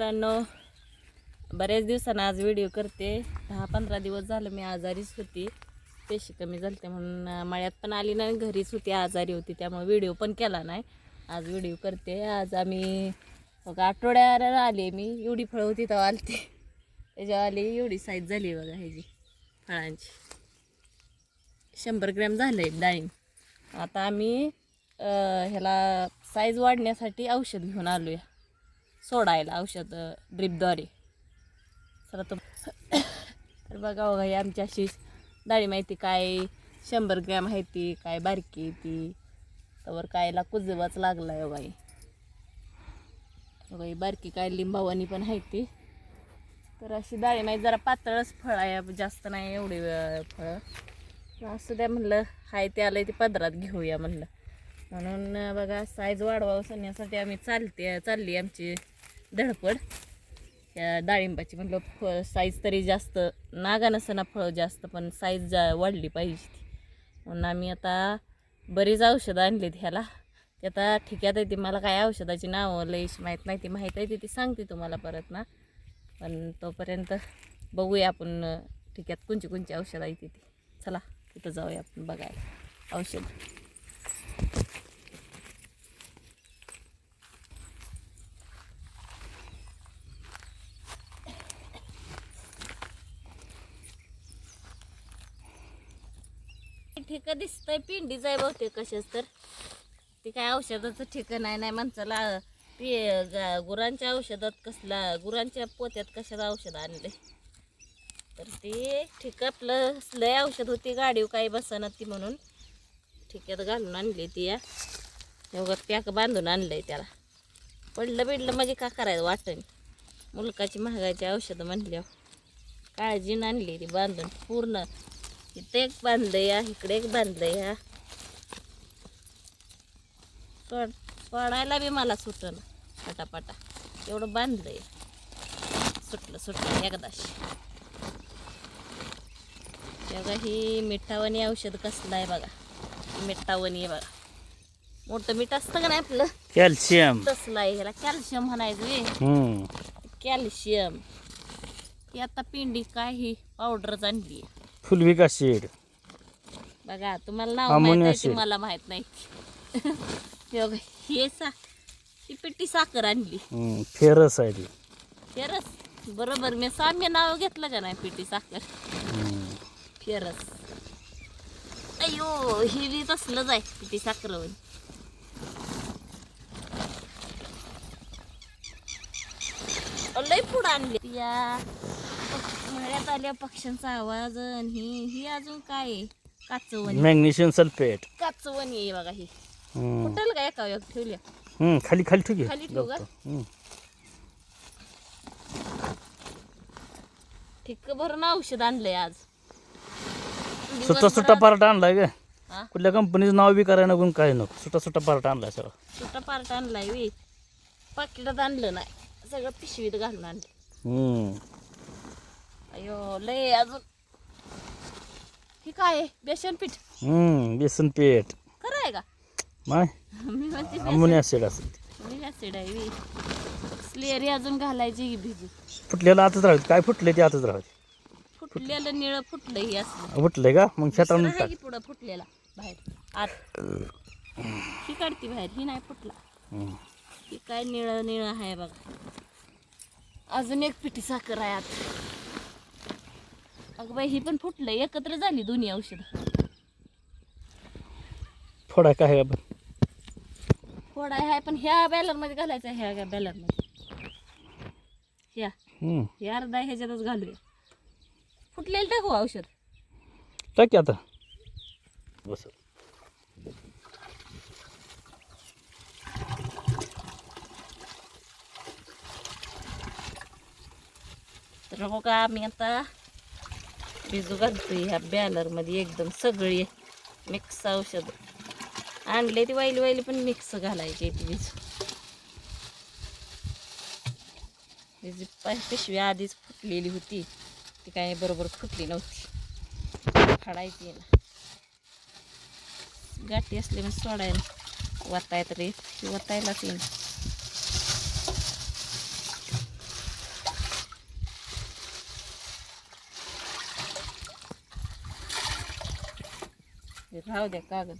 मित्रांनो बऱ्याच दिवसानं आज व्हिडिओ करते. दहा पंधरा दिवस झालं मी आजारीच होती. पेशी कमी झालते म्हणून मळ्यात पण आली नाही घरीच होती आजारी होती त्यामुळे व्हिडिओ पण केला नाही. आज व्हिडिओ करते. आज आम्ही बघा आठवड्याला आले मी एवढी फळं होती तेव्हा आलती. त्याच्यावर आली एवढी साईज झाली बघा ह्याची फळांची. शंभर ग्रॅम झालं आहे डाळिंब. आता आम्ही ह्याला साईज वाढण्यासाठी औषध घेऊन आलो या सोडायला औषध ड्रीपद्वारे. चला तो तर बघा हो, बघा ही आमची अशी डाळी माहिती काय शंभर ग्रॅम आहे ती काय बारकी आहे ती. त्यावर कायला कुजवाच लागला आहे हो बाई. हो बघा ही बारकी काय लिंबावानी पण आहे ती. तर अशी डाळी माहिती जरा पातळच फळ आहे जास्त नाही एवढी फळं. असं द्या म्हणलं हाय ते आलं ते पदरात घेऊया म्हणलं. म्हणून बघा साईज वाढवावं सण्यासाठी आम्ही चालते चालली आमची. धडपड. या डाळिंबाची म्हणलं फळ साईज तरी जास्त नागा नसना फळं जास्त पण साईज जा वाढली पाहिजे ती. म्हणून आम्ही आता बरीच औषधं आणलीत ह्याला. ते आता ठिक्यात आहे ती मला काय औषधाची नावं लईश माहीत नाही ती माहीत आहे ती ती सांगते तुम्हाला परत ना. पण तोपर्यंत बघूया आपण ठिक्यात कोणची कोणची औषधं आहे तिथे ती. चला तिथं जाऊया आपण बघायला. औषध. ठिका दिसतंय पिंडीच आहे बहुतेक कशाच तर. ती काय औषधाचं ठिकाण आहे नाही माणसाला पि गुरांच्या औषधात कसला गुरांच्या पोत्यात कशाचं औषध आणले? तर ते ठीक आपलं लय औषध होती गाडीव काही बसना ती म्हणून. ठिक्यात घालून आणली ती या. एवढं पॅक बांधून आणलंय त्याला. पडलं बिडलं म्हणजे का करायचं वाटण. मुलकाची महागाची औषधं म्हणल्यावर. काळजीनं आणली ती बांधून पूर्ण इथं एक बांधलंय या इकडे एक बांधलंय या सोड सोडायला बी मला सुटन पटापटा. एवढं बांधलंय. सुटलं सुटलं एकदाशी. बघा ही मिठावणी औषध कसलं आहे बघा. मिठावणी आहे बघा. मोठं मीठ असतं का नाही आपलं? कॅल्शियम. तसलं आहे ह्याला कॅल्शियम म्हणायचं कॅल्शियम. ही आता पिंडी काय ही? पावडरच आणली फुलविक ऍसिड बघा तुम्हाला नाव माहीत आहे. मला माहीत नाही. हे बघा, हे सा ही पिट्टी साखर आणली. फेरस आहे ती. फेरस? बरोबर मी साम्य नाव घेतलं का नाही पिट्टी साखर? हम्म. फेरस. अयो हे बी तसलंच आहे पिट्टी साखर लय पुढं आणली. या. मळ्यात आल्या पक्ष्यांचा आवाज अन ही ही अजून काय आहे? काचवणी मॅग्नेशियम सल्फेट काचवणी आहे बघा ही हम्म. कुठल का एका ठेवल्या हम्म, खाली खाली ठेव घे. खाली ठेवू का? हम्म. ठिक्क भरून औषध आणलंय आज सुट्टा सुट्टा पार्ट आणलाय हा? कुठल्या कंपनीचं नाव बी करायला नको काय नको सुट्टा सुट्टा पार्ट आणलाय सर सुट्टा पार्ट आणलाय वी पाकिटात आणलं नाही सगळं पिशवीत घालून आणलं हम्म. अयो लय अजून. हे काय आहे? बेसन पीठ. हम्म, बेसन पीठ. खरं आहे का? माय मी म्हणते अमोनिया असेल ते. ऍसिड आहे वी. स्लेअरी अजून घालायची की भिजू फुटलेलं आतच राहते काय फुटले ते आतच राहते फुटलेलं निळं फुटलं ही असलं. फुटले का? मग शेतावरून दुसरं आहे टाक. की पुढं फुटलेला? बाहेर. आत. ही काढती बाहेर. ही नाही फुटला. हम्म. ही काय निळं निळं आहे बघा. अजून एक पिठी साखर आहे आत. अगं बाई ही पण फुटलं. एकत्र झाली दोन्ही औषधं. थोडा काय बघ. थोडा आहे पण ह्या बॅलरमध्ये घालायचं आहे ह्या बॅलरमध्ये. ह्या. हम्म. हे अर्धा ह्याच्यातच घालूया. फुटलेलं टाकू औषध. टाक की आता. बस. तर हो का आम्ही आता भिजू घालतो ह्या बॅलरमध्ये एकदम सगळी मिक्स औषध. आणले ती वाईली वाईली पण मिक्स घालायची ती भिजू त्याची पिशवी आधीच फुटलेली होती. ती काय बरोबर फुटली नव्हती. फाडायची ना. गाठी असली मग सोडायला वताय तर वतायलाच येईल राहू द्या कागद.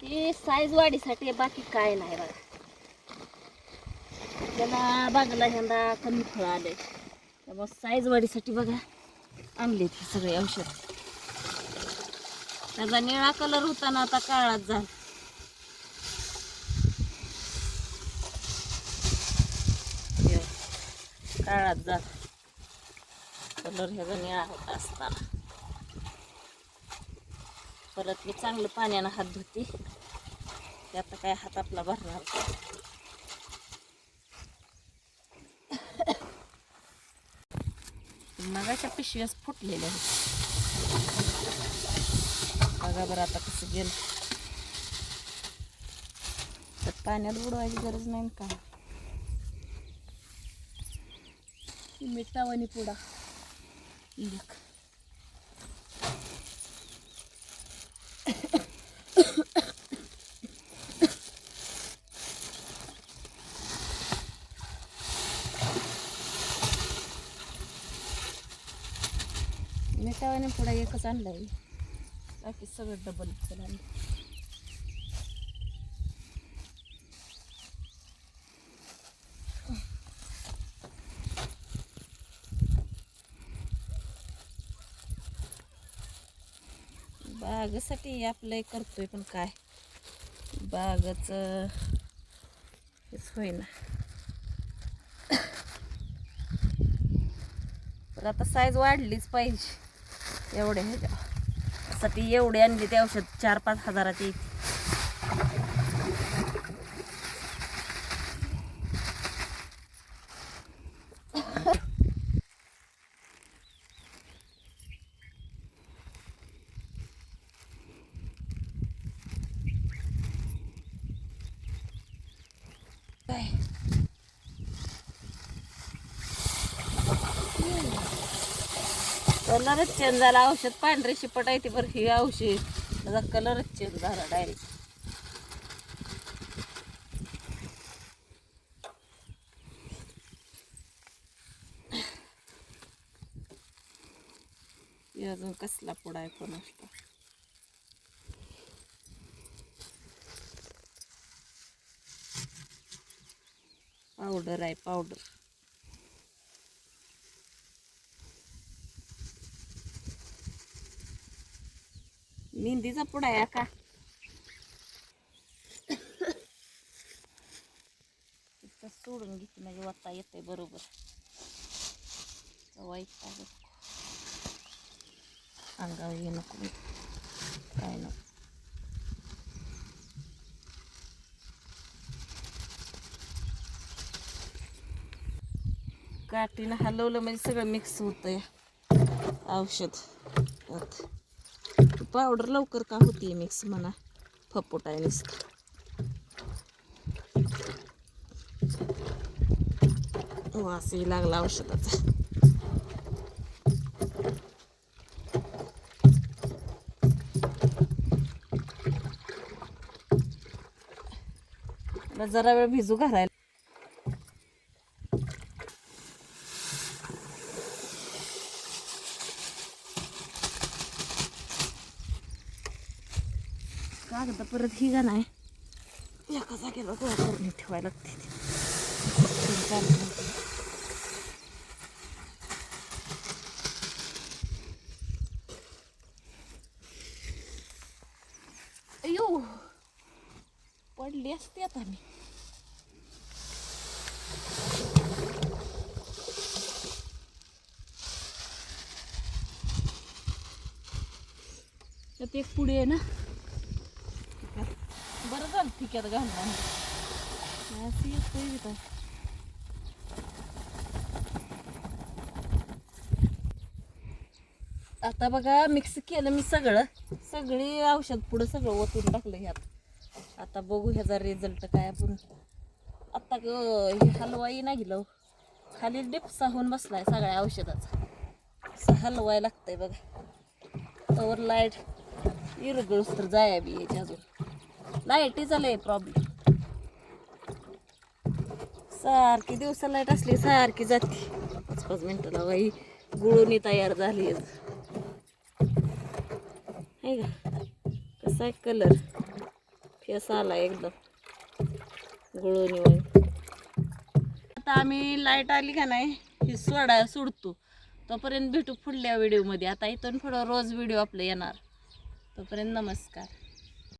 ते साईज वाढीसाठी बाकी काय नाही बघा. त्याला बागला ह्यांदा कमी फळ आले त्यामुळे साईज वाढीसाठी बघा आणले ते सगळे औषध. त्याचा निळा कलर होता ना आता काळात झाला हे, काळात जात. कलर ह्याचा निळा होता असताना. परत मी चांगलं पाण्यानं हात धुते. ते आता काय हात आपला भरणार मगाच्या पिशव्यास फुटलेल्या आहेत. बघा बरं आता कसं गेलं. तर पाण्यात बुडवायची गरज नाही का मिठावानी पुडा एक मिठावाने पुढे एकच आणलाय. बाकी सगळं डबल आणलं बागेसाठी आपलं करतोय पण काय? बागच हेच होईना. पण आता साईज वाढलीच पाहिजे. एवढे ह्याच्यासाठी एवढे आणले ते औषध चार पाच हजाराची कलरच चेंज झाला. औषध पांढरे शिपट आहे ती बरं. ही औषध. त्याचा कलरच चेंज झाला डायरेक्ट अजून कसला पुडा आहे कोण असतो पावडर आहे पावडर. मेहंदीचा पुडा आहे का? सोडून घेते म्हणजे वाचता येते बरोबर. वाईट अंगावर ये नको काय नको काठीनं हलवलं म्हणजे सगळं मिक्स होतंय. औषध. पावडर लवकर का होती मिक्स म्हणा. फपोट नुसतं. हो, वासही लागला औषधाचा. जरा वेळ भिजू घालायला. कागद परत ही का नाही एका जागेला गोळा करून ठेवायला लागते अयो पडली असते आता मी. त्यात एक पुढे आहे ना झालं ठिक्यात घालणार असं येतोय काय. आता बघा मिक्स केलं मी सगळं. सगळी औषध पुढं सगळं ओतून टाकलं ह्यात. आता बघू ह्याचा रिझल्ट काय आपण. आता ग हे हलवाई नाही गेलो खाली डिप्सा होऊन बसलाय सगळ्या औषधाचा. असं हलवाय लागतंय बघा. तवर लाइट इरगळूस तर जाया बी याच्या अजून. लाईटीचा लय प्रॉब्लेम सारखी दिवसा लाइट असली सारखी जाते. पाच पाच मिनटाला बाई गुळोनी तयार झाली आहे. का? कसा आहे कलर फेस आला एकदम. गुळोनी आता आम्ही लाइट आली का नाही ही सोडा सोडतो. तोपर्यंत भेटू पुढल्या व्हिडिओमध्ये आता इथून पुढं रोज व्हिडिओ आपलं येणार. तोपर्यंत नमस्कार.